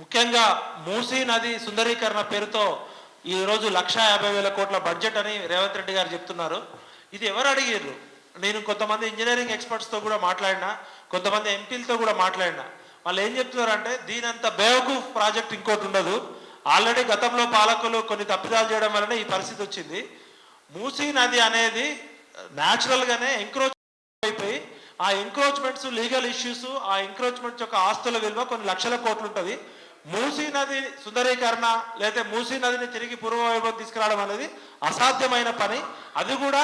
ముఖ్యంగా మూసీ నది సుందరీకరణ పేరుతో ఈరోజు లక్ష యాభై వేల కోట్ల బడ్జెట్ అని రేవంత్ రెడ్డి గారు చెప్తున్నారు. ఇది ఎవరు అడిగారు నేను కొంతమంది ఇంజనీరింగ్ ఎక్స్పర్ట్స్తో కూడా మాట్లాడినా కొంతమంది ఎంపీలతో కూడా మాట్లాడినా. వాళ్ళు ఏం చెప్తున్నారంటే దీనంత బేవకూఫ్ ప్రాజెక్ట్ ఇంకోటి ఉండదు. ఆల్రెడీ గతంలో పాలకులు కొన్ని తప్పిదాలు చేయడం వలన ఈ పరిస్థితి వచ్చింది. మూసీ నది అనేది న్యాచురల్గానే ఎంక్రోచ్ అయిపోయి ఆ ఎంక్రోచ్మెంట్స్ లీగల్ ఇష్యూస్ ఆ ఎంక్రోచ్మెంట్స్ యొక్క ఆస్తుల విలువ కొన్ని లక్షల కోట్లు ఉంటుంది. మూసీ నది సుందరీకరణ లేదా మూసీ నదిని తిరిగి పూర్వవైభవం తీసుకురావడం అనేది అసాధ్యమైన పని. అది కూడా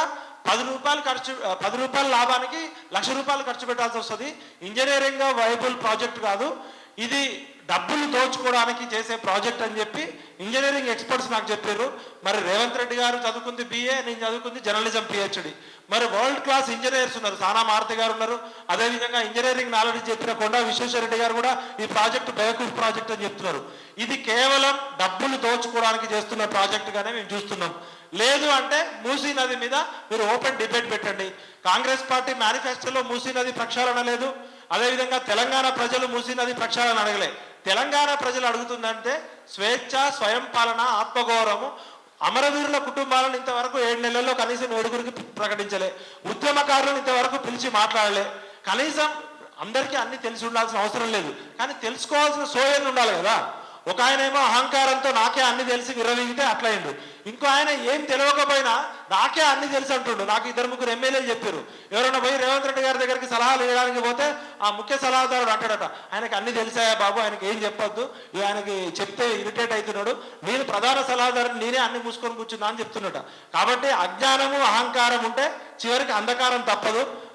పది రూపాయలు ఖర్చు పది రూపాయల లాభానికి లక్ష రూపాయలు ఖర్చు పెట్టాల్సి వస్తుంది. ఇంజనీరింగ్ వైబుల్ ప్రాజెక్ట్ కాదు. ఇది డబ్బులు దోచుకోవడానికి చేసే ప్రాజెక్ట్ అని చెప్పి ఇంజనీరింగ్ ఎక్స్పర్ట్స్ నాకు చెప్పారు మరి రేవంత్ రెడ్డి గారు చదువుకుంది బిఏ నేను చదువుకుంది జర్నలిజం పిహెచ్డి మరి వరల్డ్ క్లాస్ ఇంజనీర్స్ ఉన్నారు సానా మారుతి గారు ఉన్నారు అదేవిధంగా ఇంజనీరింగ్ నాలెడ్జ్ చెప్పిన కొండా విశ్వేశ్వరరెడ్డి గారు కూడా ఈ ప్రాజెక్ట్ బయోకూఫ్ ప్రాజెక్ట్ అని చెప్తున్నారు. ఇది కేవలం డబ్బులు దోచుకోవడానికి చేస్తున్న ప్రాజెక్ట్ గానే మేము చూస్తున్నాం. లేదు అంటే మూసీ నది మీద మీరు ఓపెన్ డిబేట్ పెట్టండి. కాంగ్రెస్ పార్టీ మేనిఫెస్టోలో మూసీ నది ప్రక్షాళన లేదు అదేవిధంగా తెలంగాణ ప్రజలు మూసీ నది ప్రక్షాళన అడగలే. తెలంగాణ ప్రజలు అడుగుతుందంటే స్వేచ్ఛ స్వయం పాలన ఆత్మగౌరవము అమరవీరుల కుటుంబాలను ఇంతవరకు ఏడు నెలల్లో కనీసం ఏడుగురికి ప్రకటించలే. ఉద్యమకారులను ఇంతవరకు పిలిచి మాట్లాడలే. కనీసం అందరికీ అన్ని తెలిసి ఉండాల్సిన అవసరం లేదు. కానీ తెలుసుకోవాల్సిన సోయలు ఉండాలి కదా. ఒక ఆయన ఏమో అహంకారంతో నాకే అన్ని తెలిసి విరవీగితే అట్లయిండు. ఇంకో ఆయన ఏం తెలియకపోయినా నాకే అన్ని తెలిసి అంటుండు. నాకు ఇద్దరు ముగ్గురు ఎమ్మెల్యేలు చెప్పారు. ఎవరైనా పోయి రేవంత్ రెడ్డి గారి దగ్గరికి సలహాలు ఇవ్వడానికి పోతే ఆ ముఖ్య సలహాదారుడు అంటాడట ఆయనకి అన్ని తెలిసాయా బాబు? ఆయనకి ఏం చెప్పొద్దు? ఆయనకి చెప్తే ఇరిటేట్ అవుతున్నాడు నేను ప్రధాన సలహాదారుని నేనే అన్ని మూసుకొని కూర్చున్నా అని చెప్తున్నట కాబట్టి అజ్ఞానము అహంకారం ఉంటే చివరికి అంధకారం తప్పదు.